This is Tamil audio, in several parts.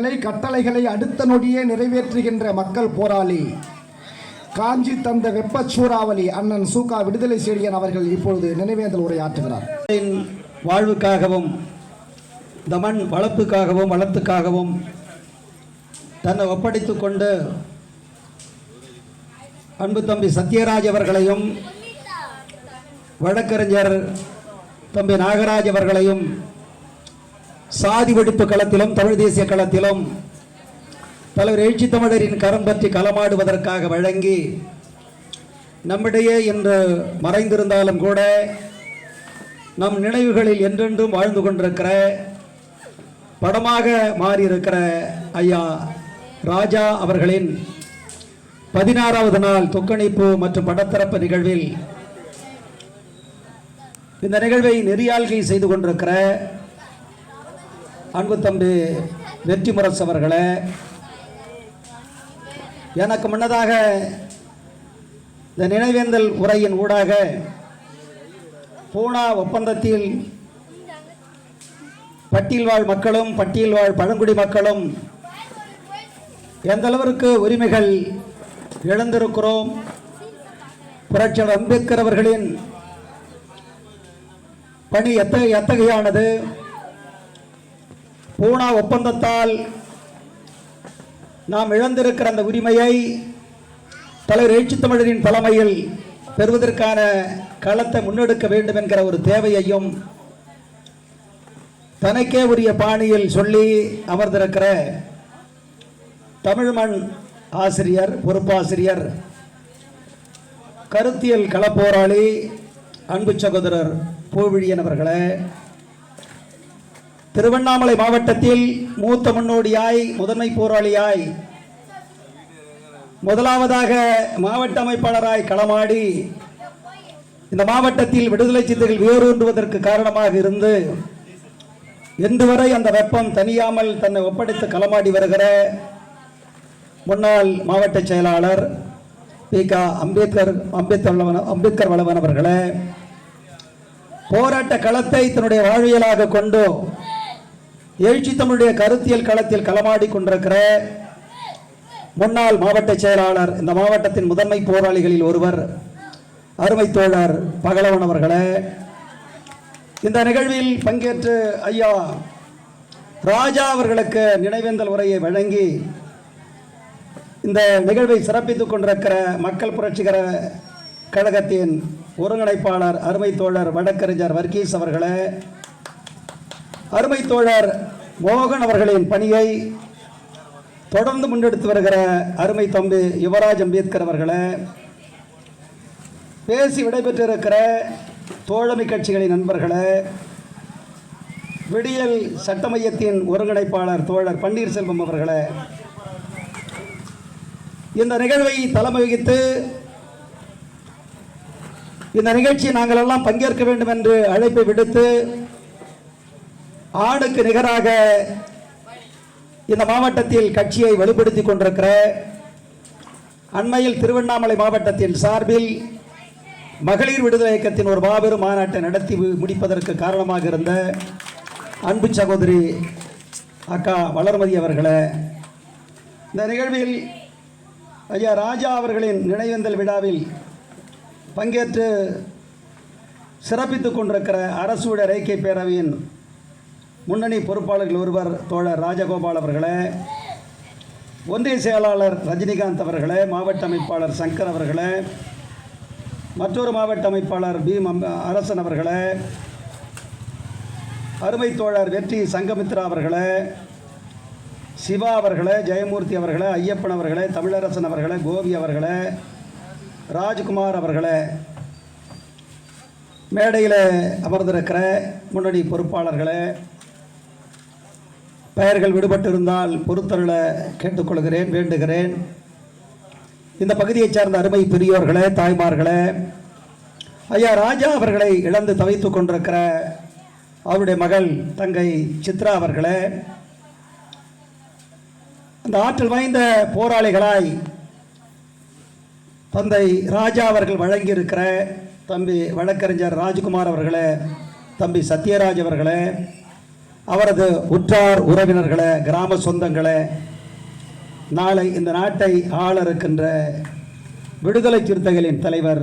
கலை கட்டளைகளை அடுத்த நொடியே நிறைவேற்றுகின்ற மக்கள் போராளி. காஞ்சி தந்த வெப்ப சூறாவளி அண்ணன் சூகா விடுதலை செழியன் அவர்கள் இப்பொழுது நினைவேந்தல் உரையாற்றுகிறார். வாழ்வுக்காகவும் இந்த மண் வளர்ப்புக்காகவும் வளத்துக்காகவும் தன்னை ஒப்படைத்து கொண்டு அன்பு தம்பி சத்யராஜ் அவர்களையும் வழக்கறிஞர் தம்பி நாகராஜ் அவர்களையும் சாதி வெடிப்பு களத்திலும் தமிழ் தேசிய களத்திலும் தலைவர் எழுச்சி தமிழரின் கரம் பற்றி களமாடுவதற்காக வழங்கி நம்மிடையே இன்று மறைந்திருந்தாலும் கூட நம் நினைவுகளில் என்றென்றும் வாழ்ந்து கொண்டிருக்கிற படமாக மாறியிருக்கிற ஐயா ராஜா அவர்களின் பதினாறாவது நாள் தொக்கணிப்பு மற்றும் படத்திறப்பு நிகழ்வில் இந்த நிகழ்வை நெறியாள்கை செய்து கொண்டிருக்கிற அன்பு தம்பி வெற்றி முரசு அவர்களே எனக்கு முன்னதாக இந்த நினைவேந்தல் உரையின் ஊடாக பூனா ஒப்பந்தத்தில் பட்டியல் வாழ் மக்களும் பட்டியல் வாழ் பழங்குடி மக்களும் எந்த அளவிற்கு உரிமைகள் இழந்திருக்கிறோம் புரட்சியாளர் அம்பேத்கர் அவர்களின் பணி எத்த எத்தகையானது பூனா ஒப்பந்தத்தால் நாம் இழந்திருக்கிற அந்த உரிமையை தலைவர் எழுச்சி தமிழரின் தலைமையில் பெறுவதற்கான களத்தை முன்னெடுக்க வேண்டும் என்கிற ஒரு தேவையையும் தனக்கே உரிய பாணியில் சொல்லி அமர்ந்திருக்கிற தமிழ்மண் ஆசிரியர் பொறுப்பாசிரியர் கருத்தியல் களப்போராளி அன்பு சகோதரர் பூவிழியன் அவர்களே திருவண்ணாமலை மாவட்டத்தில் மூத்த முன்னோடியாய் முதன்மை போராளியாய் முதலாவதாக மாவட்ட அமைப்பாளராய் களமாடி இந்த மாவட்டத்தில் விடுதலை சிந்தைகள் வேரூன்றுவதற்கு காரணமாக இருந்து இன்று வரை அந்த வெப்பம் தனியாமல் தன்னை ஒப்படைத்து களமாடி வருகிற முன்னாள் மாவட்ட செயலாளர் பி. க. அம்பேத்கர் அம்பேத்கர் அம்பேத்கர் வளவன் அவர்களே போராட்ட களத்தை தன்னுடைய வாழ்வியலாக கொண்டு எழுச்சி தமிழுடைய கருத்தியல் களத்தில் களமாடி கொண்டிருக்கிற முன்னாள் மாவட்ட செயலாளர் இந்த மாவட்டத்தின் முதன்மை போராளிகளில் ஒருவர் அருமை தோழர் பகலவன் அவர்களே. இந்த நிகழ்வில் பங்கேற்று ஐயா ராஜா அவர்களுக்கு நினைவேந்தல் உரையை வழங்கி இந்த நிகழ்வை சிறப்பித்துக் கொண்டிருக்கிற மக்கள் புரட்சிகர கழகத்தின் ஒருங்கிணைப்பாளர் அருமை தோழர் வழக்கறிஞர் வர்கீஸ் அவர்களே. அருமை தோழர் மோகன் அவர்களின் பணியை தொடர்ந்து முன்னெடுத்து வருகிற அருமை தம்பி யுவராஜ் அம்பேத்கர் அவர்களை பேசி விடைபெற்றிருக்கிற தோழமை கட்சிகளின் நண்பர்களை விடியல் சட்ட மையத்தின் ஒருங்கிணைப்பாளர் தோழர் பன்னீர்செல்வம் அவர்களை இந்த நிகழ்வை தலைமை வகித்து இந்த நிகழ்ச்சியை நாங்கள் எல்லாம் பங்கேற்க வேண்டும் என்று அழைப்பை விடுத்து ஆணுக்கு நிகராக இந்த மாவட்டத்தில் கட்சியை வலுப்படுத்திக் கொண்டிருக்கிற அண்மையில் திருவண்ணாமலை மாவட்டத்தின் சார்பில் மகளிர் விடுதலை இயக்கத்தின் ஒரு மாபெரும் மாநாட்டை நடத்தி முடிப்பதற்கு காரணமாக இருந்த அன்பு சகோதரி அக்கா வளர்மதி அவர்களை இந்த நிகழ்வில் ஐயா ராஜா அவர்களின் நினைவேந்தல் விழாவில் பங்கேற்று சிறப்பித்துக் கொண்டிருக்கிற அரசு ரேக்கை பேரவையின் முன்னணி பொறுப்பாளர்கள் ஒருவர் தோழர் ராஜகோபால் அவர்களே ஒன்றிய செயலாளர் ரஜினிகாந்த் அவர்களே மாவட்ட அமைப்பாளர் சங்கர் அவர்களே மற்றொரு மாவட்ட அமைப்பாளர் பீம் அரசன் அவர்களே அருமை தோழர் வெற்றி சங்கமித்ரா அவர்களே சிவா அவர்களே ஜெயமூர்த்தி அவர்களே ஐயப்பன் அவர்களே தமிழரசன் அவர்களே கோபி அவர்களே ராஜ்குமார் அவர்களே மேடையில் அமர்ந்திருக்கிற முன்னணி பொறுப்பாளர்களே பெயர்கள் விடுபட்டிருந்தால் பொறுத்தருள கேட்டுக்கொள்கிறேன் வேண்டுகிறேன். இந்த பகுதியைச் சார்ந்த அருமை பெரியோர்களே தாய்மார்களே ஐயா ராஜா அவர்களை இழந்து தவித்து கொண்டிருக்கிற அவருடைய மகள் தங்கை சித்ரா அவர்களே அந்த ஆற்றல் வாய்ந்த போராளிகளாய் தந்தை ராஜா அவர்கள் வழங்கியிருக்கிற தம்பி வழக்கறிஞர் ராஜ்குமார் அவர்களே தம்பி சத்யராஜ் அவர்களே அவரது உற்றார் உறவினர்களை கிராம சொந்தங்களை நாளை இந்த நாட்டை ஆள இருக்கின்ற விடுதலை சிறுத்தைகளின் தலைவர்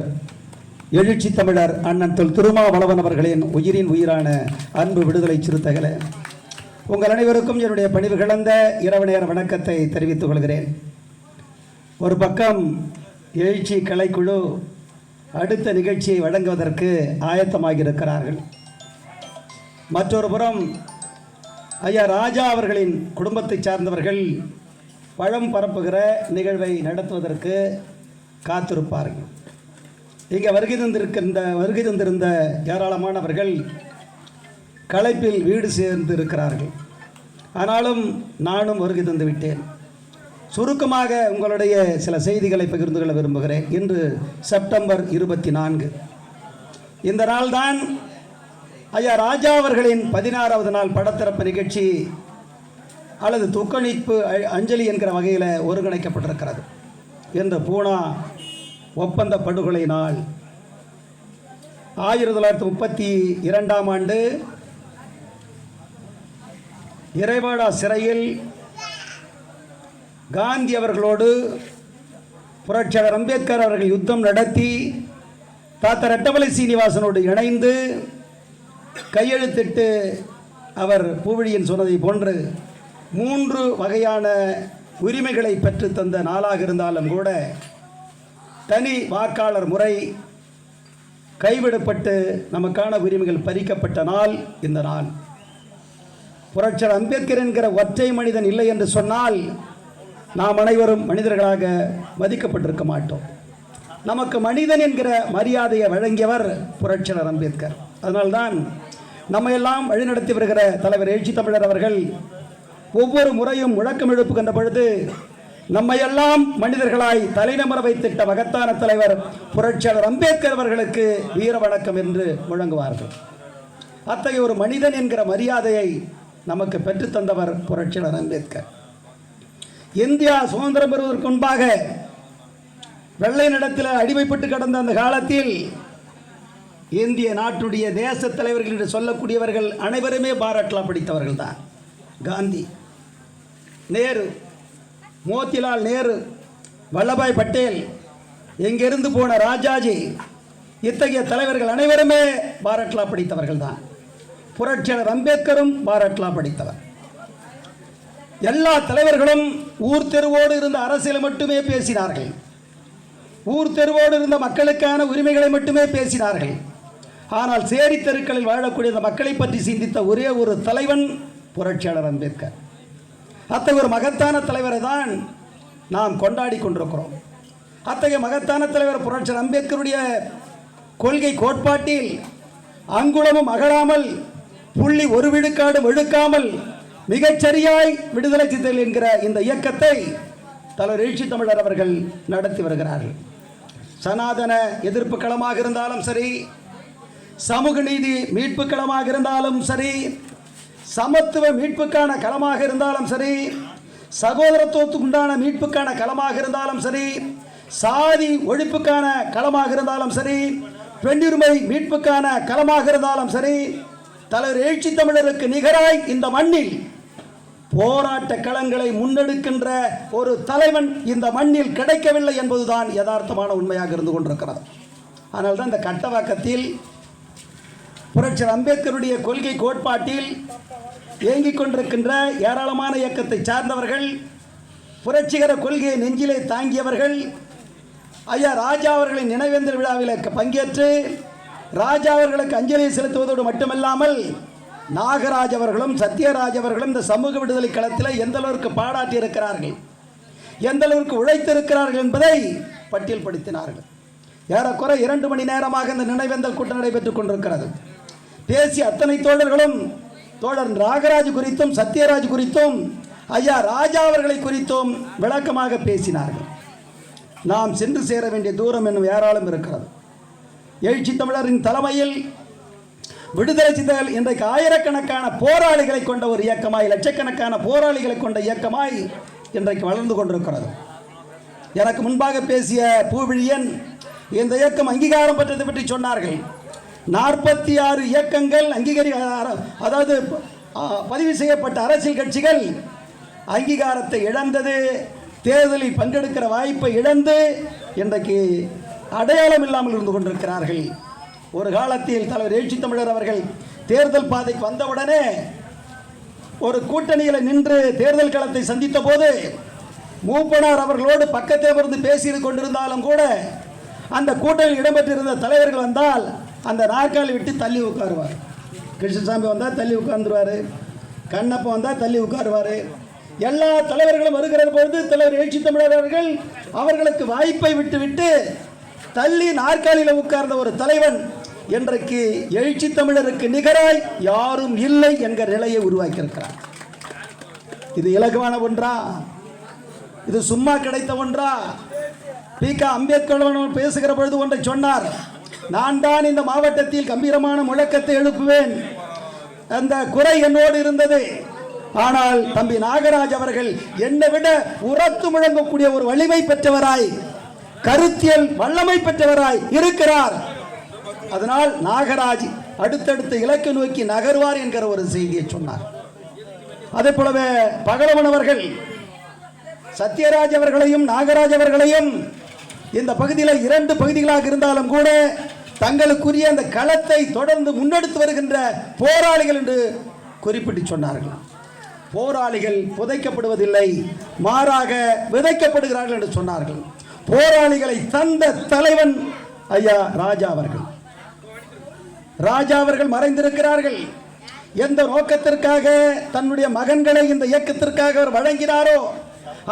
எழுச்சி தமிழர் அண்ணன் தொல் திருமாவளவன் அவர்களின் உயிரின் உயிரான அன்பு விடுதலை சிறுத்தைகளை உங்கள் அனைவருக்கும் என்னுடைய பணிவு கலந்த இரவு நேர வணக்கத்தை தெரிவித்துக் கொள்கிறேன். ஒரு பக்கம் எழுச்சி கலைக்குழு அடுத்த நிகழ்ச்சியை வழங்குவதற்கு ஆயத்தமாகியிருக்கிறார்கள். மற்றொரு புறம் ஐயா ராஜா அவர்களின் குடும்பத்தைச் சார்ந்தவர்கள் பழம் பரப்புகிற நிகழ்வை நடத்துவதற்கு காத்திருப்பார்கள். இங்கே வருகை தந்திருக்கின்ற வருகை தந்திருந்த ஏராளமானவர்கள் களைப்பில் வீடு சேர்ந்து இருக்கிறார்கள் ஆனாலும் நானும் வருகை தந்து விட்டேன். சுருக்கமாக உங்களுடைய சில செய்திகளை பகிர்ந்து கொள்ள விரும்புகிறேன். இன்று செப்டம்பர் இருபத்தி நான்கு. இந்த நாள்தான் ஐயா ராஜா அவர்களின் பதினாறாவது நாள் படத்திறப்பு நிகழ்ச்சி அல்லது துக்கணிப்பு அஞ்சலி என்கிற வகையில் ஒருங்கிணைக்கப்பட்டிருக்கிறது. என்ற பூனா ஒப்பந்த படுகொலை நாள். ஆயிரத்தி தொள்ளாயிரத்தி முப்பத்தி இரண்டாம் ஆண்டு இறைவாடா சிறையில் காந்தி அவர்களோடு புரட்சியாளர் அம்பேத்கர் அவர்கள் யுத்தம் நடத்தி தாத்தா ரெட்டமலை சீனிவாசனோடு இணைந்து கையெழுத்திட்டு அவர் பூவிழியன் சொன்னதை போன்று மூன்று வகையான உரிமைகளை பெற்று தந்த நாளாக இருந்தாலும் கூட தனி வாக்காளர் முறை கைவிடப்பட்டு நமக்கான உரிமைகள் பறிக்கப்பட்ட நாள் இந்த நாள். புரட்சர் அம்பேத்கர் என்கிற ஒற்றை மனிதன் இல்லை என்று சொன்னால் நாம் அனைவரும் மனிதர்களாக மதிக்கப்பட்டிருக்க மாட்டோம். நமக்கு மனிதன் என்கிற மரியாதையை வழங்கியவர் புரட்சியாளர் அம்பேத்கர். அதனால்தான் நம்ம எல்லாம் வழிநடத்தி வருகிற தலைவர் எழுச்சி தமிழர் அவர்கள் ஒவ்வொரு முறையும் முழக்கம் எழுப்புகின்ற பொழுது நம்மையெல்லாம் மனிதர்களாய் தலைநமர வைத்திட்ட மகத்தான தலைவர் புரட்சியாளர் அம்பேத்கர் அவர்களுக்கு வீர வணக்கம் என்று முழங்குவார்கள். அத்தகைய ஒரு மனிதன் என்கிற மரியாதையை நமக்கு பெற்றுத்தந்தவர் புரட்சியாளர் அம்பேத்கர். இந்தியா சுதந்திரம் பெறுவதற்கு முன்பாக வெள்ளை நிலத்தில் அடிமைப்பட்டு கடந்த அந்த காலத்தில் இந்திய நாட்டுடைய தேச தலைவர்கள் என்று சொல்லக்கூடியவர்கள் அனைவருமே பாராட்லா படித்தவர்கள் தான் காந்தி நேரு மோத்திலால் நேரு வல்லபாய் பட்டேல் எங்கிருந்து போன ராஜாஜி இத்தகைய தலைவர்கள் அனைவருமே பாராட்லா படித்தவர்கள் தான் புரட்சியாளர் அம்பேத்கரும் பாராட்லா படித்தவர் எல்லா தலைவர்களும் ஊர் தெருவோடு இருந்த அரசியலை மட்டுமே பேசினார்கள். ஊர் தெருவோடு இருந்த மக்களுக்கான உரிமைகளை மட்டுமே பேசினார்கள். ஆனால் சேரி தெருக்களில் வாழக்கூடிய இந்த மக்களை பற்றி சிந்தித்த ஒரே ஒரு தலைவன் புரட்சியாளர் அம்பேத்கர். அத்தகைய ஒரு மகத்தான தலைவரை தான் நாம் கொண்டாடி கொண்டிருக்கிறோம். அத்தகைய மகத்தான தலைவர் புரட்சியாளர் அம்பேத்கருடைய கொள்கை கோட்பாட்டில் அங்குளமும் அகழாமல் புள்ளி ஒரு விடுக்காடும் எடுக்காமல் மிகச்சரியாய் விடுதலை சித்தல் என்கிற இந்த இயக்கத்தை தலைவர் எழுச்சி தமிழர் அவர்கள் நடத்தி வருகிறார்கள். சனாதன எதிர்ப்பு களமாக இருந்தாலும் சரி சமூக நீதி மீட்பு களமாக இருந்தாலும் சரி சமத்துவ மீட்புக்கான களமாக இருந்தாலும் சரி சகோதரத்துவத்துக்குண்டான மீட்புக்கான களமாக இருந்தாலும் சரி சாதி ஒழிப்புக்கான களமாக இருந்தாலும் சரி பெண்ணுரிமை மீட்புக்கான களமாக இருந்தாலும் சரி தலைவர் எழுச்சி தமிழருக்கு நிகராய் இந்த மண்ணில் போராட்ட களங்களை முன்னெடுக்கின்ற ஒரு தலைவன் இந்த மண்ணில் கிடைக்கவில்லை என்பதுதான் யதார்த்தமான உண்மையாக இருந்து கொண்டிருக்கிறது. அதனால்தான் தான் இந்த கட்டவாக்கத்தில் புரட்சர் அம்பேத்கருடைய கொள்கை கோட்பாட்டில் இயங்கிக் கொண்டிருக்கின்ற ஏராளமான இயக்கத்தை சார்ந்தவர்கள் புரட்சிகர கொள்கையை நெஞ்சிலே தாங்கியவர்கள் ஐயா ராஜா அவர்களின் நினைவேந்தல் விழாவில் பங்கேற்று ராஜா அவர்களுக்கு அஞ்சலி செலுத்துவதோடு மட்டுமல்லாமல் நாகராஜ் அவர்களும் சத்யராஜ் அவர்களும் இந்த சமூக விடுதலை களத்தில் எந்த அளவிற்கு பாடாற்றி இருக்கிறார்கள் எந்த அளவிற்கு உழைத்திருக்கிறார்கள் என்பதை பட்டியல்படுத்தினார்கள். ஏறக்குறை இரண்டு மணி நேரமாக இந்த நினைவேந்தல் கூட்டம் நடைபெற்றுக் கொண்டிருக்கிறது. பேசிய அத்தனை தோழர்களும் தோழர் ராகராஜ் குறித்தும் சத்யராஜ் குறித்தும் ஐயா ராஜா அவர்களை குறித்தும் விளக்கமாக பேசினார்கள். நாம் சென்று சேர வேண்டிய தூரம் என்னும் ஏராளம் இருக்கிறது. எழுச்சி தமிழரின் தலைமையில் விடுதலை சித்தர்கள் இன்றைக்கு ஆயிரக்கணக்கான போராளிகளை கொண்ட ஒரு இயக்கமாய் லட்சக்கணக்கான போராளிகளை கொண்ட இயக்கமாய் இன்றைக்கு வளர்ந்து கொண்டிருக்கிறது. எனக்கு முன்பாக பேசிய பூவிழியன் இந்த இயக்கம் அங்கீகாரம் பெற்றதை பற்றி சொன்னார்கள். நாற்பத்தி ஆறு இயக்கங்கள் அங்கீகரி அதாவது பதிவு செய்யப்பட்ட அரசியல் கட்சிகள் அங்கீகாரத்தை இழந்தது தேர்தலில் பங்கெடுக்கிற வாய்ப்பை இழந்து இன்றைக்கு அடையாளம் இல்லாமல் இருந்து கொண்டிருக்கிறார்கள். ஒரு காலத்தில் தலைவர் எழுச்சி தமிழர் அவர்கள் தேர்தல் பாதைக்கு வந்தவுடனே ஒரு கூட்டணியில் நின்று தேர்தல் களத்தை சந்தித்த போது மூப்பனார் அவர்களோடு பக்கத்தே இருந்து பேசி கொண்டிருந்தாலும் கூட அந்த கூட்டணியில் இடம்பெற்றிருந்த தலைவர்கள் வந்தால் அந்த நாற்காலி விட்டு தள்ளி உட்காருவார். கிருஷ்ணசாமி வந்தால் தள்ளி உட்கார்ந்துருவார். கண்ணப்பன் வந்தால் தள்ளி உட்காருவார். எல்லா தலைவர்களும் வருகிற பொழுது தலைவர் எழுச்சி தமிழர் அவர்கள் அவர்களுக்கு வாய்ப்பை விட்டுவிட்டு தள்ளி நாற்காலியில் உட்கார்ந்த ஒரு தலைவன் இன்றைக்கு எழுச்சி தமிழருக்கு நிகராய் யாரும் இல்லை என்கிற நிலையை உருவாக்கியிருக்கிறார். இது இலகுவான ஒன்றா? இது சும்மா கிடைத்த ஒன்றா? பி க அம்பேத்கர் பேசுகிற பொழுது ஒன்றை சொன்னார். நான் தான் இந்த மாவட்டத்தில் கம்பீரமான முழக்கத்தை எழுப்புவேன். அந்த குறை என்னோடு இருந்தது. ஆனால் தம்பி நாகராஜ் அவர்கள் என்னை விட உரத்து முழங்கக்கூடிய ஒரு வலிமை பெற்றவராய் கருத்தியல் வல்லமை பெற்றவராய் இருக்கிறார். அதனால் நாகராஜ் அடுத்தடுத்த இலக்கு நோக்கி நகர்வார் என்கிற ஒரு செய்தியை சொன்னார். அதே போலவே பகலவன் அவர்கள் சத்யராஜ் அவர்களையும் நாகராஜ் அவர்களையும் இந்த பகுதியில் இரண்டு பகுதிகளாக இருந்தாலும் கூட தங்களுக்குரிய அந்த களத்தை தொடர்ந்து முன்னெடுத்து வருகின்ற போராளிகள் என்று குறிப்பிட்டு சொன்னார்கள். போராளிகள் புதைக்கப்படுவதில்லை மாறாக விதைக்கப்படுகிறார்கள் என்று சொன்னார்கள். போராளிகளை தந்த தலைவன் ஐயா ராஜா அவர்கள். ராஜா அவர்கள் மறைந்திருக்கிறார்கள். எந்த நோக்கத்திற்காக தன்னுடைய மகன்களை இந்த இயக்கத்திற்காக அவர் வழங்கினாரோ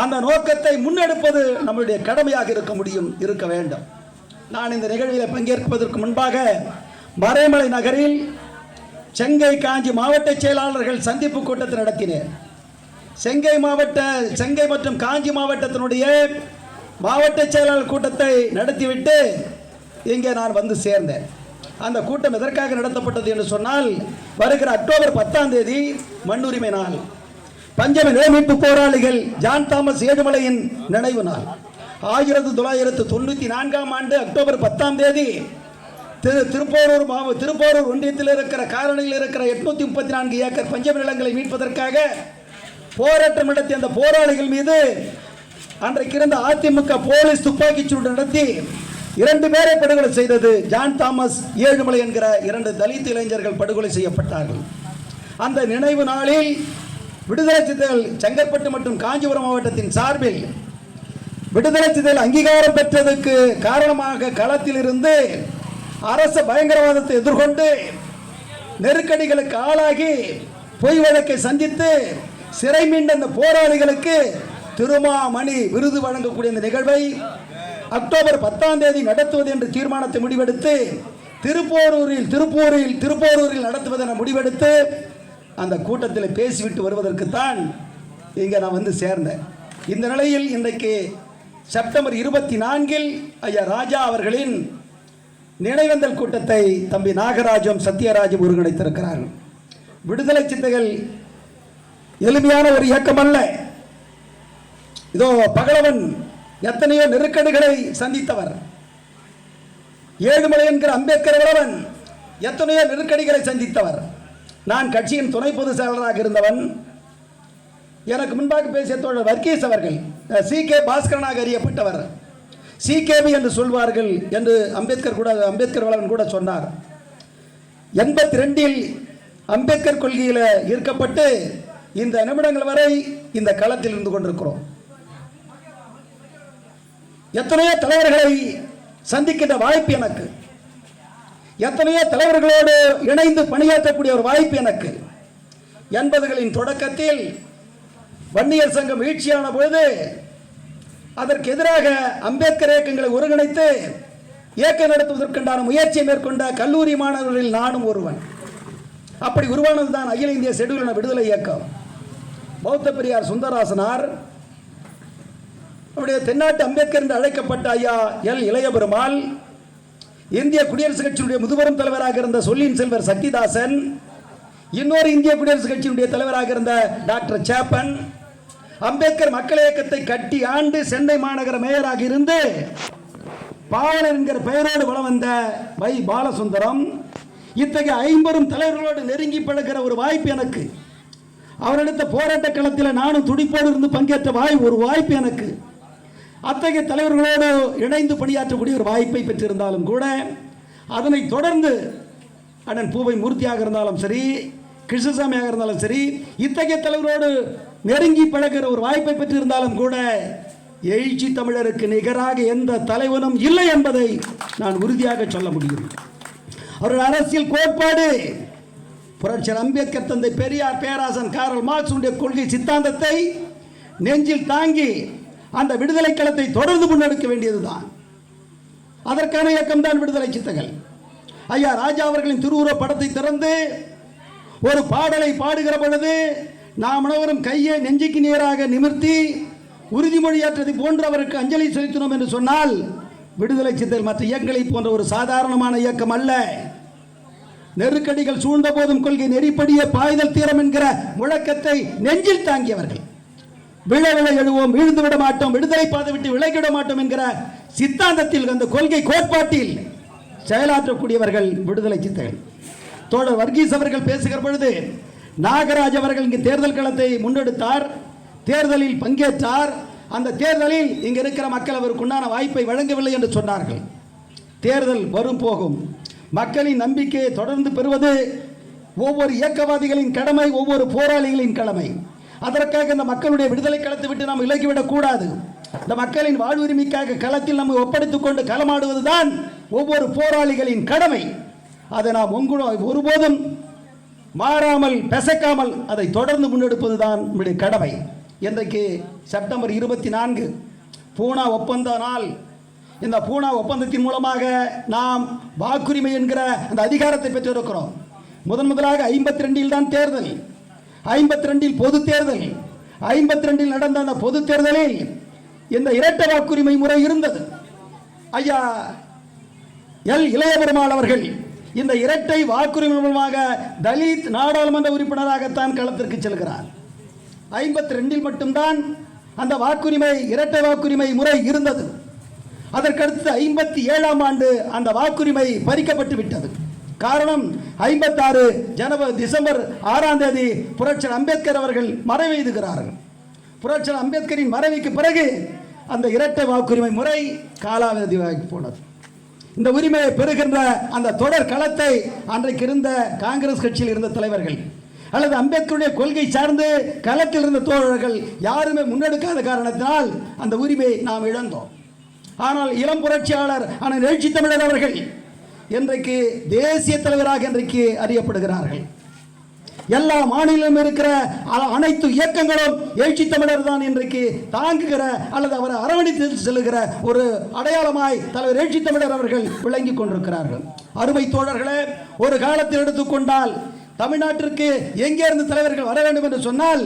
அந்த நோக்கத்தை முன்னெடுப்பது நம்முடைய கடமையாக இருக்க முடியும் இருக்க வேண்டும். நான் இந்த நிகழ்வில் பங்கேற்பதற்கு முன்பாக மறைமலை நகரில் செங்கை காஞ்சி மாவட்ட செயலாளர்கள் சந்திப்பு கூட்டத்தை நடத்தினேன். செங்கை மாவட்ட செங்கை மற்றும் காஞ்சி மாவட்டத்தினுடைய மாவட்ட செயலாளர் கூட்டத்தை நடத்திவிட்டு இங்கே நான் வந்து சேர்ந்தேன். அந்த கூட்டம் எதற்காக நடத்தப்பட்டது என்று சொன்னால் வருகிற அக்டோபர் பத்தாம் தேதி மண்ணுரிமை நாள். பஞ்சம நிலமீட்பு போராளிகள் ஜான் தாமஸ் ஏழுமலையின் நினைவு நாள். ஆயிரத்தி தொள்ளாயிரத்து தொண்ணூற்றி நான்காம் ஆண்டு அக்டோபர் பத்தாம் தேதி திரு திருப்போரூர் மாவ திருப்போரூர் ஒன்றியத்தில் இருக்கிற காரணியில் இருக்கிற எட்நூற்றி முப்பத்தி நான்கு ஏக்கர் பஞ்சம நிலங்களை மீட்பதற்காக போராட்டம் நடத்திய அந்த போராளிகள் மீது அன்றைக்கு இருந்த அதிமுக போலீஸ் துப்பாக்கி சூடு நடத்தி இரண்டு பேரை படுகொலை செய்தது. ஜான் தாமஸ் ஏழுமலை என்கிற இரண்டு தலித் இளைஞர்கள் படுகொலை செய்யப்பட்டார்கள். அந்த நினைவு நாளில் விடுதலை சிறுத்தைகள் செங்கற்பட்டு மற்றும் காஞ்சிபுரம் மாவட்டத்தின் சார்பில் விடுதலை சிதையில் அங்கீகாரம் பெற்றதற்கு காரணமாக களத்தில் இருந்து அரச பயங்கரவாதத்தை எதிர்கொண்டு நெருக்கடிகளுக்கு ஆளாகி பொய் வழக்கை சந்தித்து சிறை மீண்ட அந்த போராளிகளுக்கு திருமாமணி விருது வழங்கக்கூடிய இந்த நிகழ்வை அக்டோபர் பத்தாம் தேதி நடத்துவது என்று தீர்மானத்தை முடிவெடுத்து திருப்போரூரில் திருப்பூரில் திருப்போரூரில் நடத்துவது என முடிவெடுத்து அந்த கூட்டத்தில் பேசிவிட்டு வருவதற்குத்தான் இங்கே நான் வந்து சேர்ந்தேன். இந்த நிலையில் இன்றைக்கு செப்டம்பர் இருபத்தி நான்கில் ஐயா ராஜா அவர்களின் நினைவந்தல் கூட்டத்தை தம்பி நாகராஜும் சத்யராஜும் ஒருங்கிணைத்திருக்கிறார்கள். விடுதலை சிந்தைகள் எளிமையான ஒரு இயக்கம் அல்ல. இதோ பகலவன் எத்தனையோ நெருக்கடிகளை சந்தித்தவர். ஏழுமலை என்கிற அம்பேத்கர் உறவன் எத்தனையோ நெருக்கடிகளை சந்தித்தவர். நான் கட்சியின் துணை பொதுச் செயலராக இருந்தவன். எனக்கு முன்பாக பேசிய தோழர் வர்கீஸ் அவர்கள் சி கே பாஸ்கரனாக அறியப்பட்டவர் சிகேபி என்று சொல்வார்கள் என்று அம்பேத்கர் கூட அம்பேத்கர் வளவன் கூட சொன்னார். எண்பத்தி ரெண்டில் அம்பேத்கர் கொள்கையில் ஈர்க்கப்பட்டு இந்த நிமிடங்கள் வரை இந்த களத்தில் இருந்து கொண்டிருக்கிறோம். எத்தனையோ தலைவர்களை சந்திக்கின்ற வாய்ப்பு எனக்கு. எத்தனையோ தலைவர்களோடு இணைந்து பணியாற்றக்கூடிய ஒரு வாய்ப்பு எனக்கு. எண்பதுகளின் தொடக்கத்தில் வன்னியர் சங்கம் வீழ்ச்சியான பொழுது அதற்கு எதிராக அம்பேத்கர் இயக்கங்களை ஒருங்கிணைத்து இயக்கம் நடத்துவதற்குண்டான முயற்சியை மேற்கொண்ட கல்லூரி மாணவர்களில் நானும் ஒருவன். அப்படி உருவானதுதான் அகில இந்திய செடுவின விடுதலை இயக்கம். பௌத்த பெரியார் சுந்தராசனார் நம்முடைய தென்னாட்டு அம்பேத்கர் என்று அழைக்கப்பட்ட ஐயா எல். இளைய பெருமாள் இந்திய குடியரசுக் கட்சியினுடைய முதுபெரும் தலைவராக இருந்த சொல்லின் செல்வர் சக்திதாசன் இன்னொரு இந்திய குடியரசுக் கட்சியினுடைய தலைவராக இருந்த டாக்டர் சேப்பன் அம்பேத்கர் மக்கள் இயக்கத்தை கட்டி ஆண்டு சென்னை மாநகர மேயராக இருந்து பாவலர் என்கிற பெயரோடு வளம் வந்த வை பாலசுந்தரம் இத்தகைய ஐம்பெரும் தலைவர்களோடு நெருங்கி பழகிற ஒரு வாய்ப்பு எனக்கு. அவரடுத்த போராட்ட களத்தில் நானும் துடிப்போடு இருந்து பங்கேற்ற வாய் ஒரு வாய்ப்பு எனக்கு. அத்தகைய தலைவர்களோடு இணைந்து பணியாற்றக்கூடிய ஒரு வாய்ப்பை பெற்றிருந்தாலும் கூட அதனை தொடர்ந்து அண்ணன் பூவை மூர்த்தியாக இருந்தாலும் சரி கிருஷ்ணசாமியாக இருந்தாலும் சரி இத்தகைய தலைவரோடு நெருங்கி பழகிற ஒரு வாய்ப்பை பெற்றிருந்தாலும் கூட எழுச்சி தமிழருக்கு நிகராக எந்த தலைவனும் இல்லை என்பதை நான் உறுதியாக சொல்ல முடியும். அவருடைய அரசியல் கோட்பாடு புரட்சியர் அம்பேத்கர் தந்தை பெரியார் பேராசன் காரல் மார்க்ஸுடைய கொள்கை சித்தாந்தத்தை நெஞ்சில் தாங்கி அந்த விடுதலை களத்தை தொடர்ந்து முன்னெடுக்க வேண்டியதுதான். அதற்கான இயக்கம் தான் விடுதலை சித்தங்கள் ஐயா ராஜா அவர்களின் திருவுருவ படத்தை திறந்து ஒரு பாடலை பாடுகிற பொழுது நாம் அனைவரும் கையை நெஞ்சுக்கு நேராக நிமிர்த்தி உறுதிமொழியாற்றது போன்றவருக்கு அஞ்சலி செலுத்தினோம் என்று சொன்னால் விடுதலை சித்தல் மற்ற இயக்கங்களை போன்ற ஒரு சாதாரணமான இயக்கம் அல்ல. நெருக்கடிகள் சூழ்ந்த போதும் கொள்கை நெறிப்படிய பாய்தல் தீரம் என்கிற முழக்கத்தை நெஞ்சில் தாங்கியவர்கள். விழ விழ எழுவோம் விழுந்து விட மாட்டோம் விடுதலை பாதை விட்டு விலகிட மாட்டோம் என்கிற சித்தாந்தத்தில் அந்த கொள்கை கோட்பாட்டில் செயலாற்றக்கூடியவர்கள் விடுதலை சித்தர்கள். தோழர் வர்கீஸ் அவர்கள் பேசுகிற பொழுது நாகராஜ் அவர்கள் இங்கு தேர்தல் களத்தை முன்னெடுத்தார் தேர்தலில் பங்கேற்றார். அந்த தேர்தலில் இங்கு இருக்கிற மக்கள் அவருக்கு உண்டான வாய்ப்பை வழங்கவில்லை என்று சொன்னார்கள். தேர்தல் வரும் போகும். மக்களின் நம்பிக்கையை தொடர்ந்து பெறுவது ஒவ்வொரு இயக்கவாதிகளின் கடமை ஒவ்வொரு போராளிகளின் கடமை. அதற்காக இந்த மக்களுடைய விடுதலை களத்தை விட்டு நாம் விலகிவிடக்கூடாது இந்த மக்களின் வாழ்வுரிமைக்காக களத்தில் நம்மை ஒப்படைத்துக் கொண்டு களமாடுவதுதான் ஒவ்வொரு போராளிகளின் கடமை. அதை நாம் உங்கள ஒருபோதும் மாறாமல் பெசக்காமல் அதை தொடர்ந்து முன்னெடுப்பது தான் நம்முடைய கடமை. இன்றைக்கு செப்டம்பர் இருபத்தி நான்கு பூனா ஒப்பந்த நாள். இந்த பூனா ஒப்பந்தத்தின் மூலமாக நாம் வாக்குரிமை என்கிற அந்த அதிகாரத்தை பெற்றிருக்கிறோம். முதன் முதலாக ஐம்பத்தி ரெண்டில் தான் தேர்தல். ஐம்பத்தி ரெண்டில் பொது தேர்தல். ஐம்பத்தி ரெண்டில் நடந்த அந்த பொது தேர்தலில் இந்த இரட்டை வாக்குரிமை முறை இருந்தது. ஐயா எல். இளையபெருமாள் அவர்கள் இந்த இரட்டை வாக்குரிமை மூலமாக தலித் நாடாளுமன்ற உறுப்பினராகத்தான் களத்திற்கு செல்கிறார். ஐம்பத்தி ரெண்டில் மட்டும்தான் அந்த வாக்குரிமை இரட்டை வாக்குரிமை முறை இருந்தது. அதற்கடுத்து ஐம்பத்தி ஏழாம் ஆண்டு அந்த வாக்குரிமை பறிக்கப்பட்டு விட்டது. காரணம் ஐம்பத்தாறு ஜனவரி டிசம்பர் ஆறாம் தேதி புரட்சர் அம்பேத்கர் அவர்கள் மறைவெய்துகிறார்கள் புரட்சர் அம்பேத்கரின் மறைவுக்கு பிறகு அந்த இரட்டை வாக்குரிமை முறை காலாவதி போனது. இந்த உரிமையை பெறுகின்ற அந்த தொடர் களத்தை அன்றைக்கு இருந்த காங்கிரஸ் கட்சியில் இருந்த தலைவர்கள் அல்லது அம்பேத்கருடைய கொள்கை சார்ந்து களத்தில் இருந்த தோழர்கள் யாருமே முன்னெடுக்காத காரணத்தினால் அந்த உரிமையை நாம் இழந்தோம். ஆனால் இளம் புரட்சியாளர் ஆனால் எழுச்சி தமிழர் அவர்கள் இன்றைக்கு தேசிய தலைவராக இன்றைக்கு அறியப்படுகிறார்கள். எல்லா மாநிலம் இருக்கிற அனைத்து இயக்கங்களும் எழுச்சி தமிழர் தான் இன்றைக்கு தாங்குகிற அல்லது அவரை அரவணைத்து செல்லுகிற ஒரு அடையாளமாய் தலைவர் எழுச்சி தமிழர் அவர்கள் விளங்கி கொண்டிருக்கிறார்கள். அருமை தோழர்களே ஒரு காலத்தில் எடுத்துக்கொண்டால் தமிழ்நாட்டிற்கு எங்கே இருந்து தலைவர்கள் வர வேண்டும் என்று சொன்னால்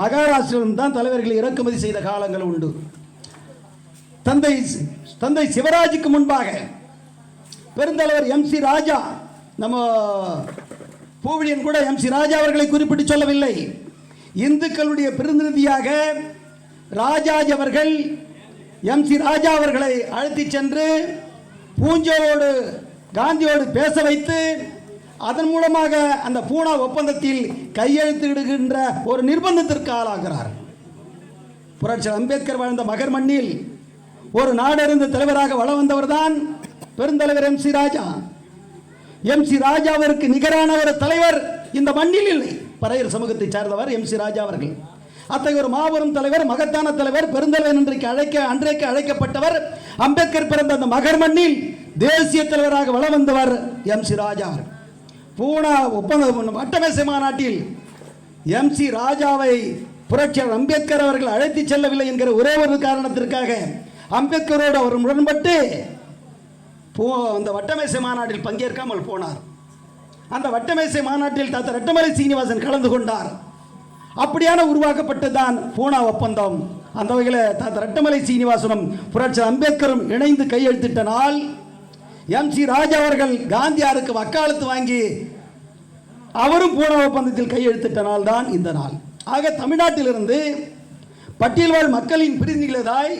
மகாராஷ்டிரம் தான் தலைவர்களை இறக்குமதி செய்த காலங்கள் உண்டு. தந்தை தந்தை சிவராஜுக்கு முன்பாக பெருந்தலைவர் எம் சி ராஜா நம்ம பூவிலியன் கூட எம் சி ராஜா அவர்களை குறிப்பிட்டு சொல்லவில்லை. இந்துக்களுடைய பிரதிநிதியாக ராஜாஜ் அவர்கள் எம் சி ராஜா அவர்களை அழைத்து சென்று பூஞ்சோடு காந்தியோடு பேச வைத்து அதன் மூலமாக அந்த பூனா ஒப்பந்தத்தில் கையெழுத்திடுகின்ற ஒரு நிர்பந்தத்திற்கு ஆளாகிறார். புரட்சி அம்பேத்கர் வாழ்ந்த மகர் மண்ணில் ஒரு நாடறிந்த தலைவராக வளம் வந்தவர்தான் பெருந்தலைவர் M C Raja. M C ராஜாவிற்கு நிகரான ஒரு தலைவர் இந்த மண்ணில் இல்லை. பறையர் சமூகத்தை சார்ந்தவர் எம் சி ராஜா அவர்கள். அத்தகைய ஒரு மாபெரும் தலைவர் மகத்தான தலைவர் பெருந்தலைவர் இன்றைக்கு அழைக்க அன்றைக்கு அழைக்கப்பட்டவர் அம்பேத்கர் பிறந்த அந்த மகர் மண்ணில் தேசிய தலைவராக வள வந்தவர் எம் சி ராஜா பூனா ஒப்பந்த வட்டமேசை மாநாட்டில் எம் சி ராஜாவை புரட்சியாளர் அம்பேத்கர் அவர்கள் அழைத்துச் செல்லவில்லை என்கிற ஒரே ஒரு காரணத்திற்காக அம்பேத்கரோடு அவர் முரண்பட்டு போ அந்த வட்டமேசை மாநாட்டில் பங்கேற்காமல் போனார். அந்த வட்டமேசை மாநாட்டில் தாத்தா ரெட்டமலை சீனிவாசன் கலந்து கொண்டார். அப்படியான உருவாக்கப்பட்டதான் பூனா ஒப்பந்தம். அந்த வகையில் தாத்தா ரெட்டமலை சீனிவாசனும் புரட்சி அம்பேத்கரும் இணைந்து கையெழுத்திட்ட நாள் எம் சி ராஜா அவர்கள் காந்தியாருக்கு வக்காலத்து வாங்கி அவரும் பூனா ஒப்பந்தத்தில் கையெழுத்திட்ட நாள் தான் இந்த நாள். ஆக தமிழ்நாட்டிலிருந்து பட்டியல்வாழ் மக்களின் பிரதிநிதிகளதாய்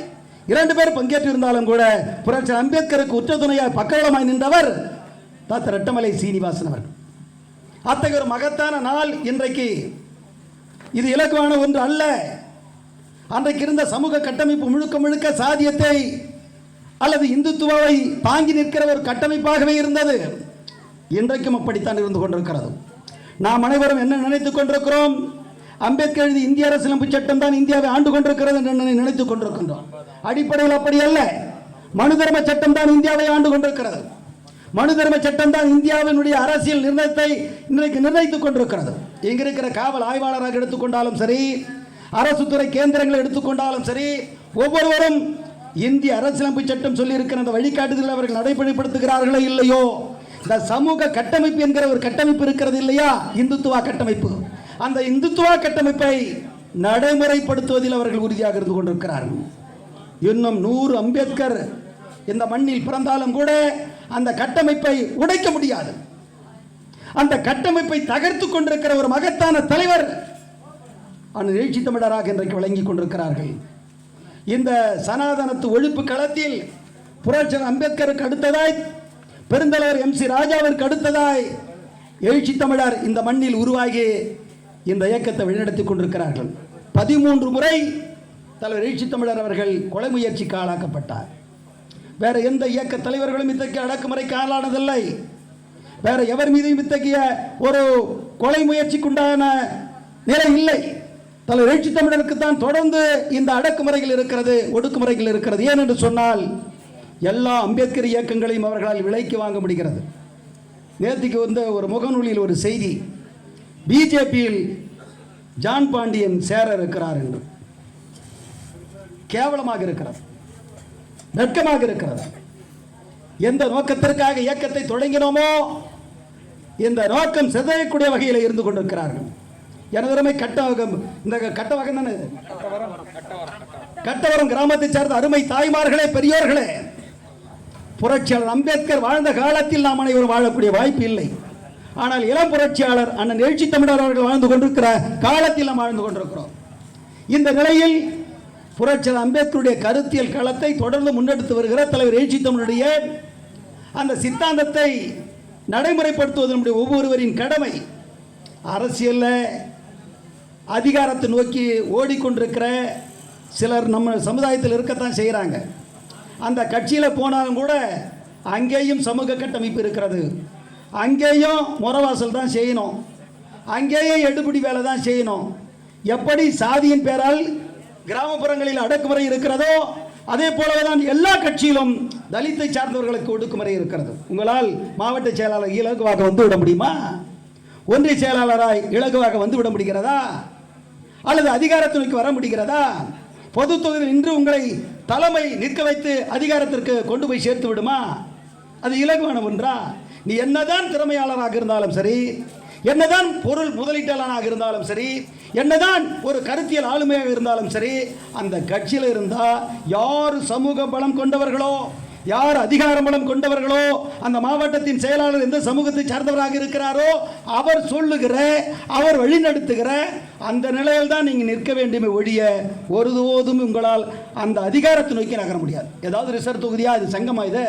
இரண்டு பேர் பங்கேற்றிருந்தாலும் கூட புரட்சி அம்பேத்கருக்கு உற்ற துணையாய் பக்கவளமாய் நின்றவர் தாத்த ரெட்டமலை சீனிவாசன் அவர்கள். அத்தகைய ஒரு மகத்தான நாள் இன்றைக்கு இது இலக்குவான ஒன்று அல்ல. அன்றைக்கு இருந்த சமூக கட்டமைப்பு முழுக்க முழுக்க சாதியத்தை அல்லது இந்துத்துவாவை தாங்கி நிற்கிற ஒரு கட்டமைப்பாகவே இருந்தது. இன்றைக்கும் அப்படித்தான் இருந்து கொண்டிருக்கிறது. நாம் அனைவரும் என்ன நினைத்துக் கொண்டிருக்கிறோம்? அம்பேத்கர் எழுதி இந்திய அரசியலமைப்பு சட்டம் தான் இந்தியாவை ஆண்டு கொண்டிருக்கிறது என்று நினைத்துக் கொண்டிருக்கின்றோம். அடிப்படையில் அப்படி அல்ல. மனு தர்ம சட்டம் தான் இந்தியாவை ஆண்டு கொண்டிருக்கிறது. மனு தர்ம சட்டம் தான் இந்தியாவினுடைய அரசியல் நிர்ணயத்தை இன்றைக்கு நிர்ணயித்துக் கொண்டிருக்கிறது. இங்கிருக்கிற காவல் ஆய்வாளராக எடுத்துக்கொண்டாலும் சரி அரசு துறை கேந்திரங்களை எடுத்துக்கொண்டாலும் சரி ஒவ்வொருவரும் இந்திய அரசியலமைப்பு சட்டம் சொல்லி இருக்கிற அந்த வழிகாட்டுதல் அவர்கள் நடைமுறைப்படுத்துகிறார்களோ இல்லையோ? இந்த சமூக கட்டமைப்பு என்கிற ஒரு கட்டமைப்பு இருக்கிறது இல்லையா? இந்துத்துவா கட்டமைப்பு. அந்த இந்துத்துவா கட்டமைப்பை நடைமுறைப்படுத்துவதில் அவர்கள் உறுதியாக இருந்து கொண்டிருக்கிறார்கள். இன்னும் நூறு அம்பேத்கர் இந்த மண்ணில் பிறந்தாலும் கூட அந்த கட்டமைப்பை உடைக்க முடியாது. அந்த கட்டமைப்பை தகர்த்து கொண்டிருக்கிற ஒரு மகத்தான தலைவர் அந்த எழுச்சி தமிழராக இன்றைக்கு வழங்கிக் கொண்டிருக்கிறார்கள். இந்த சனாதனத்து ஒழிப்பு களத்தில் புரட்சர் அம்பேத்கருக்கு அடுத்ததாய் பெருந்தலைவர் எம் சி ராஜாவிற்கு அடுத்ததாய் எழுச்சி தமிழர் இந்த மண்ணில் உருவாகி இந்த இயக்கத்தை வழிநடத்தி கொண்டிருக்கிறார்கள். பதிமூன்று முறை தலைவர் எழுச்சி தமிழர் அவர்கள் கொலை முயற்சிக்கு ஆளாக்கப்பட்டார். வேற எந்த இயக்க தலைவர்களும் இத்தகைய அடக்குமுறைக்கு ஆளானதில்லை. வேற எவர் மீதும் இத்தகைய ஒரு கொலை முயற்சிக்குண்டான நிலை இல்லை. தலைவர் எழுச்சி தமிழருக்கு தான் தொடர்ந்து இந்த அடக்குமுறைகள் இருக்கிறது ஒடுக்குமுறைகள் இருக்கிறது. ஏன் என்று சொன்னால் எல்லா அம்பேத்கர் இயக்கங்களையும் அவர்களால் விலைக்கு வாங்க முடிகிறது. நேற்றுக்கு வந்த ஒரு முகநூலில் ஒரு செய்தி பிஜேபியில் ஜான் பாண்டியன் சேர இருக்கிறார் என்று. கேவலமாக இருக்கிறது வெட்கமாக இருக்கிறது எந்த நோக்கத்திற்காக இயக்கத்தை தொடங்கினோமோ இந்த நோக்கம் சிதையக்கூடிய வகையில் இருந்து கொண்டிருக்கிறார்கள். எனதருமை கட்டவகம் இந்த கட்டவகம் தானே கட்டவரம் கிராமத்தை சேர்ந்த அருமை தாய்மார்களே பெரியோர்களே புரட்சியாளர் அம்பேத்கர் வாழ்ந்த காலத்தில் நாம் அனைவரும் வாழக்கூடிய வாய்ப்பு இல்லை. ஆனால் இளம் புரட்சியாளர் அண்ணன் எழுச்சி தமிழர் அவர்கள் வாழ்ந்து கொண்டிருக்கிற காலத்தில் நாம் வாழ்ந்து கொண்டிருக்கிறோம். இந்த நிலையில் புரட்சியர் அம்பேத்கருடைய கருத்தியல் களத்தை தொடர்ந்து முன்னெடுத்து வருகிற தலைவர் எழுச்சி தமிழுடைய அந்த சித்தாந்தத்தை நடைமுறைப்படுத்துவது நம்முடைய ஒவ்வொருவரின் கடமை அரசியலில் அதிகாரத்தை நோக்கி ஓடிக்கொண்டிருக்கிற சிலர் நம்ம சமுதாயத்தில் இருக்கத்தான் செய்கிறாங்க அந்த கட்சியில் போனாலும் கூட அங்கேயும் சமூக கட்டமைப்பு இருக்கிறது. அங்கேயும் முறவாசல் தான் செய்யணும். அங்கேயும் எடுபிடி வேலை தான் செய்யணும். எப்படி சாதியின் பேரால் கிராமப்புறங்களில் அடக்குமுறை இருக்கிறதோ அதே போலவே தான் எல்லா கட்சியிலும் தலித்தை சார்ந்தவர்களுக்கு ஒடுக்குமுறை இருக்கிறது. உங்களால் மாவட்ட செயலாளர் இலகுவாக வந்து விட முடியுமா? ஒன்றிய செயலாளராய் இலகுவாக வந்து விட முடிகிறதா? அல்லது அதிகாரத்துறைக்கு வர முடிகிறதா? பொது தொகுதியில் இன்று உங்களை தலைமை நிற்க வைத்து அதிகாரத்திற்கு கொண்டு போய் சேர்த்து விடுமா? அது இலகுவான ஒன்றா? நீ என்னதான் திறமையாளராக இருந்தாலும் சரி என்னதான் பொருள் முதலீட்டாளனாக இருந்தாலும் சரி என்னதான் ஒரு கருத்தியல் ஆளுமையாக இருந்தாலும் சரி அந்த கட்சியில் இருந்தால் யார் சமூக பலம் கொண்டவர்களோ யார் அதிகார பலம் கொண்டவர்களோ அந்த மாவட்டத்தின் செயலாளர் எந்த சமூகத்தை சார்ந்தவராக இருக்கிறாரோ அவர் சொல்லுகிற அவர் வழிநடத்துகிற அந்த நிலையில் தான் நீங்கள் நிற்க வேண்டுமே ஒழிய ஒருபோதும் உங்களால் அந்த அதிகாரத்தை நோக்கி நகர முடியாது. ஏதாவது ரிசர்வ் தொகுதியாக இது சங்கமா இதை?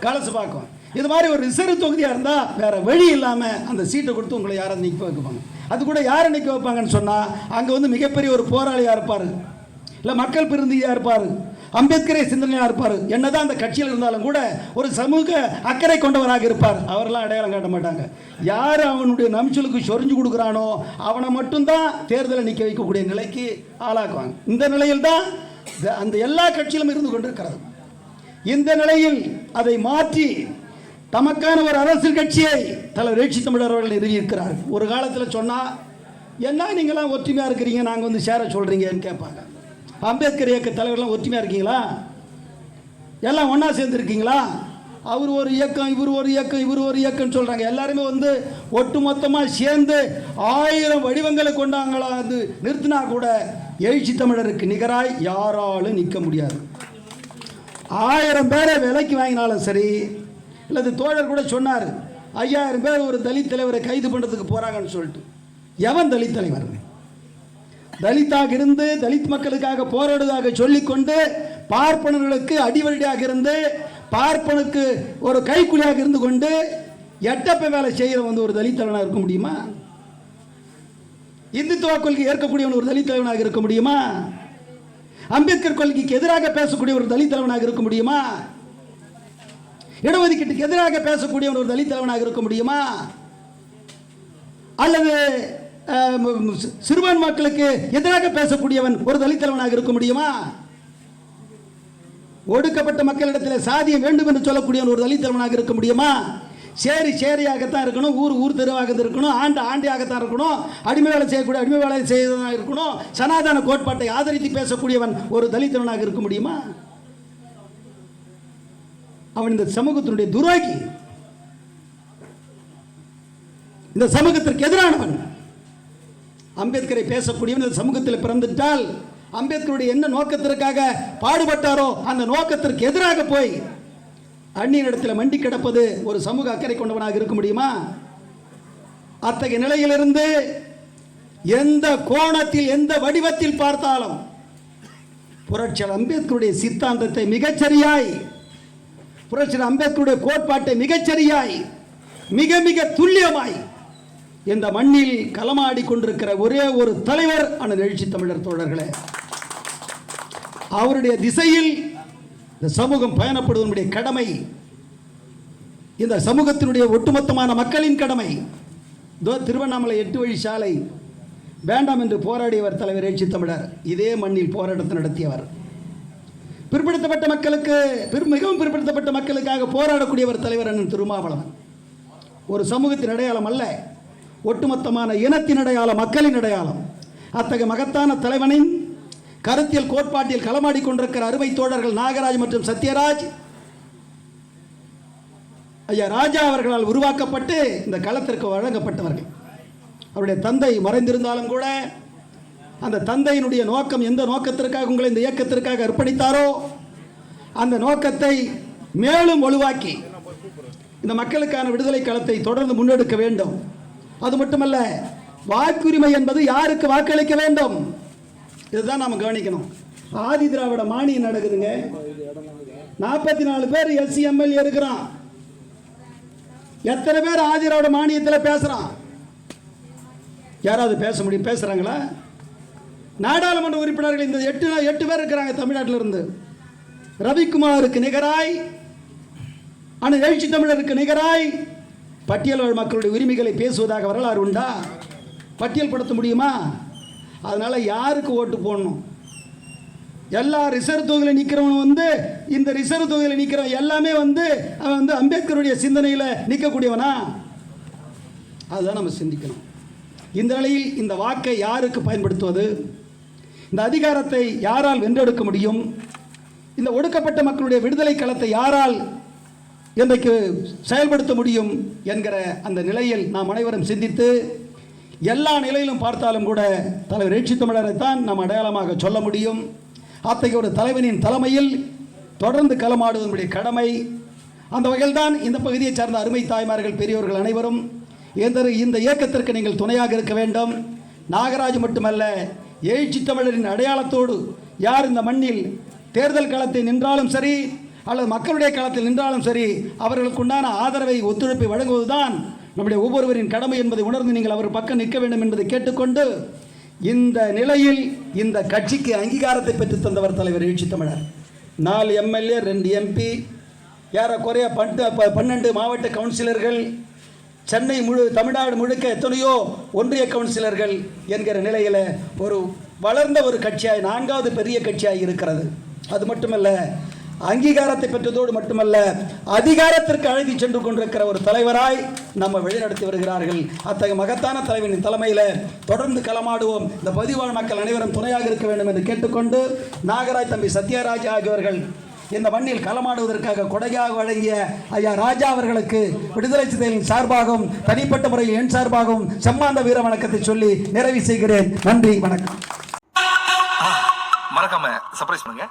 கலசு பார்க்கும் இது மாதிரி ஒரு ரிசர்வ் தொகுதியாக இருந்தால் வேற வழி இல்லாமல் அந்த சீட்டை கொடுத்து உங்களை யாராவது நிற்க வைப்பாங்க? அது கூட யாரை நிற்க வைப்பாங்கன்னு சொன்னால் அங்கே வந்து மிகப்பெரிய ஒரு போராளியாக இருப்பார். இல்லை மக்கள் பிரதிநிதியாக இருப்பார். அம்பேத்கரே சிந்தனையாக இருப்பார். என்னதான் அந்த கட்சியில் இருந்தாலும் கூட ஒரு சமூக அக்கறை கொண்டவராக இருப்பார். அவரெல்லாம் அடையாளம் காட்ட மாட்டாங்க. யார் அவனுடைய நம்சலுக்கு சொரிஞ்சு கொடுக்குறானோ அவனை மட்டும்தான் தேர்தலை நிற்க வைக்கக்கூடிய நிலைக்கு ஆளாக்குவாங்க. இந்த நிலையில் தான் அந்த எல்லா கட்சியிலும் இருந்து கொண்டிருக்கிறது. இந்த நிலையில் அதை மாற்றி தமக்கான ஒரு அரசியல் கட்சியை தலைவர் எழுச்சி தமிழர் அவர்கள் நிறுவியிருக்கிறார். ஒரு காலத்தில் சொன்னால் என்ன நீங்களாம் ஒற்றுமையாக இருக்கிறீங்க? நாங்கள் வந்து சேர சொல்கிறீங்கன்னு கேட்பாங்க. அம்பேத்கர் இயக்க தலைவர்லாம் ஒற்றுமையாக இருக்கீங்களா? எல்லாம் ஒன்றா சேர்ந்துருக்கீங்களா அவர் ஒரு இயக்கம் இவர் ஒரு இயக்கம் இவர் ஒரு இயக்கம்னு சொல்கிறாங்க எல்லாருமே வந்து ஒட்டுமொத்தமாக சேர்ந்து ஆயிரம் வடிவங்களை கொண்டாங்களா வந்து நிறுத்தினா கூட எழுச்சி தமிழருக்கு நிகராய் யாராலும் நிற்க முடியாது. ஆயிரம் பேரை விலைக்கு வாங்கினாலும் சரி அல்லது தோழர் கூட சொன்னார் ஐயாயிரம் பேர் ஒரு தலித் தலைவரை கைது பண்ணுறதுக்கு போகிறாங்கன்னு சொல்லிட்டு. எவன் தலித் தலைவர் தலித்தாக இருந்து தலித் மக்களுக்காக போராடுவதாக சொல்லிக்கொண்டு பார்ப்பனர்களுக்கு அடிவடியாக இருந்து பார்ப்பனுக்கு ஒரு கைக்குலியாக இருந்து கொண்டு எட்டப்ப வேலை செய்கிற வந்து ஒரு தலித் தலைவனாக இருக்க முடியுமா? இந்துத்துவ கொள்கை ஏற்கக்கூடியவன் ஒரு தலித் தலைவனாக இருக்க முடியுமா? அம்பேத்கர் கொள்கைக்கு எதிராக பேசக்கூடிய ஒரு தலித் தலைவனாக இருக்க முடியுமா? இடஒதுக்கீட்டுக்கு எதிராக பேசக்கூடியவன் ஒரு தலித் தலைவனாக இருக்க முடியுமா? அல்லது அஹ், மக்களுக்கு எதிராக பேசக்கூடியவன் ஒரு தலித் தலைவனாக இருக்க முடியுமா? ஒடுக்கப்பட்ட மக்களிடத்தில் சாதியம் வேண்டும் என்று சொல்லக்கூடியவன் ஒரு தலித் தலைவனாக இருக்க முடியுமா? சேரி சேரியாகத்தான் இருக்கணும் ஊர் ஊர் தெருவாக இருக்கணும் ஆண்டு ஆண்டியாகத்தான் இருக்கணும் அடிமை வேலை செய்யக்கூடிய அடிமை வேலை செய்யறதாக இருக்கணும் சனாதன கோட்பாட்டை ஆதரித்து பேசக்கூடியவன் ஒரு தலித்தவனாக இருக்க முடியுமா? அவன் இந்த சமூகத்தினுடைய துராகி. இந்த சமூகத்திற்கு எதிரானவன். அம்பேத்கரை பேசக்கூடியவன் இந்த சமூகத்தில் பிறந்துட்டால் அம்பேத்கருடைய என்ன நோக்கத்திற்காக பாடுபட்டாரோ அந்த நோக்கத்திற்கு எதிராக போய் அந்நியனிடத்தில் மண்டி கிடப்பது ஒரு சமூக அக்கறை கொண்டவனாக இருக்க முடியுமா? அத்தகைய நிலையிலிருந்து எந்த கோணத்தில் எந்த வடிவத்தில் பார்த்தாலும் புரட்சியாளர் அம்பேத்கருடைய சித்தாந்தத்தை மிகச்சரியாய் புரட்சி அம்பேத்கருடைய கோட்பாட்டை மிகச்சரியாய் மிக மிக துல்லியமாய் இந்த மண்ணில் களமாடி கொண்டிருக்கிற ஒரே ஒரு தலைவர் அந்த எழுச்சி தமிழர் தோழர்களே. அவருடைய திசையில் இந்த சமூகம் பயணப்படுவதனுடைய கடமை இந்த சமூகத்தினுடைய ஒட்டுமொத்தமான மக்களின் கடமை. இதோ திருவண்ணாமலை எட்டு வழி சாலை வேண்டாம் என்று போராடியவர் தலைவர் எழுச்சி தமிழர். இதே மண்ணில் போராட்டத்தை நடத்தியவர். பிற்படுத்தப்பட்ட மக்களுக்கு மிகவும் பிற்படுத்தப்பட்ட மக்களுக்காக போராடக்கூடியவர் தலைவர் அண்ணன் திருமாவளவன். ஒரு சமூகத்தின் அடையாளம் அல்ல ஒட்டுமொத்தமான இனத்தின் அடையாளம் மக்களின் அடையாளம். அத்தகைய மகத்தான தலைவனின் கருத்தியல் கோட்பாட்டில் களமாடி கொண்டிருக்கிற தோழர்கள் நாகராஜ் மற்றும் சத்யராஜ் ஐயா ராஜா அவர்களால் உருவாக்கப்பட்டு இந்த களத்திற்கு வழங்கப்பட்டவர்கள். அவருடைய தந்தை மறைந்திருந்தாலும் கூட அந்த தந்தையினுடைய நோக்கம் எந்த நோக்கத்திற்காக உங்களை இந்த இயக்கத்திற்காக அர்ப்பணித்தாரோ அந்த நோக்கத்தை மேலும் வலுவாக்கி இந்த மக்களுக்கான விடுதலை களத்தை தொடர்ந்து முன்னெடுக்க வேண்டும். அது மட்டுமல்ல வாக்குரிமை என்பது யாருக்கு வாக்களிக்க வேண்டும்? இதுதான் நாம் கவனிக்கணும். ஆதி திராவிட மானியம் நடக்குதுங்க? நாற்பத்தி நாலு பேர் எஸ்சி எம்எல்ஏ இருக்கிறான். எத்தனை பேர் ஆதி திராவிட மானியத்தில் பேசுகிறான் யாராவது பேச முடியும்? பேசுகிறாங்களா நாடாளுமன்ற உறுப்பினர்கள் இந்த எட்டு எட்டு பேர் இருக்கிறாங்க தமிழ்நாட்டில் இருந்து ரவிக்குமாருக்கு நிகராய் ஆனால் எழுச்சி தமிழருக்கு நிகராய் பட்டியல் மக்களுடைய உரிமைகளை பேசுவதாக வரலாறு உண்டா? பட்டியல் படுத்த முடியுமா? அதனால் யாருக்கு ஓட்டு போடணும்? எல்லா ரிசர்வ் தொகுதியில் நிற்கிறவன் வந்து இந்த ரிசர்வ் தொகுதியில் நிற்கிறவன் எல்லாமே வந்து அவன் வந்து அம்பேத்கருடைய சிந்தனையில் நிற்கக்கூடியவனா அதுதான் நம்ம சிந்திக்கணும். இந்த நிலையில் இந்த வாக்கை யாருக்கு பயன்படுத்துவது? இந்த அதிகாரத்தை யாரால் வென்றெடுக்க முடியும்? இந்த ஒடுக்கப்பட்ட மக்களுடைய விடுதலை களத்தை யாரால் இன்றைக்கு செயல்படுத்த முடியும் என்கிற அந்த நிலையில் நாம் அனைவரும் சிந்தித்து எல்லா நிலையிலும் பார்த்தாலும் கூட தலைவர் எழுச்சி தமிழரைத்தான் நாம் அடையாளமாக சொல்ல முடியும். அத்தகைய ஒரு தலைவனின் தலைமையில் தொடர்ந்து களமாடுவதனுடைய கடமை. அந்த வகையில்தான் இந்த பகுதியைச் சார்ந்த அருமை தாய்மார்கள் பெரியோர்கள் அனைவரும் இந்த இயக்கத்திற்கு நீங்கள் துணையாக இருக்க வேண்டும்? நாகராஜ் மட்டுமல்ல எழுச்சி தமிழரின் அடையாளத்தோடு யார் இந்த மண்ணில் தேர்தல் களத்தில் நின்றாலும் சரி அல்லது மக்களுடைய களத்தில் நின்றாலும் சரி அவர்களுக்குண்டான ஆதரவை ஒத்துழைப்பை வழங்குவதுதான் நம்முடைய ஒவ்வொருவரின் கடமை என்பதை உணர்ந்து நீங்கள் அவர் பக்கம் நிற்க வேண்டும் என்பதை கேட்டுக்கொண்டு இந்த நிலையில் இந்த கட்சிக்கு அங்கீகாரத்தை பெற்று தந்தவர் தலைவர் எழுச்சி தமிழர் நாலு எம்எல்ஏ ரெண்டு எம்பி ஏறக்குறைய பட்டு ப- பன்னெண்டு மாவட்ட கவுன்சிலர்கள் சென்னை முழு தமிழ்நாடு முழுக்க எத்தனையோ ஒன்றிய கவுன்சிலர்கள் என்கிற நிலையில் ஒரு வளர்ந்த ஒரு கட்சியாய் நான்காவது பெரிய கட்சியாக இருக்கிறது. அது மட்டுமல்ல அங்கீகாரத்தை பெற்றதோடு மட்டுமல்ல அதிகாரத்திற்கு அழைத்து சென்று கொண்டிருக்கிற ஒரு தலைவராய் நம்ம வழிநடத்தி வருகிறார்கள். அத்தகைய மகத்தான தலைவனின் தலைமையில் தொடர்ந்து களமாடுவோம். இந்த பதிவாழ் மக்கள் அனைவரும் துணையாக இருக்க வேண்டும் என்று கேட்டுக்கொண்டு நாகராஜ் தம்பி சத்யராஜ் ஆகியோர்கள் இந்த மண்ணில் களமாடுவதற்காக கொடையாக வழங்கிய ஐயா ராஜா அவர்களுக்கு விடுதலை சிறுத்தைகளின் சார்பாகவும் தனிப்பட்ட முறையில் என் சார்பாகவும் செம்மாந்த வீர வணக்கத்தை சொல்லி நிறைவு செய்கிறேன். நன்றி வணக்கம். மறக்காம சர்ப்ரைஸ் பண்ணுங்க.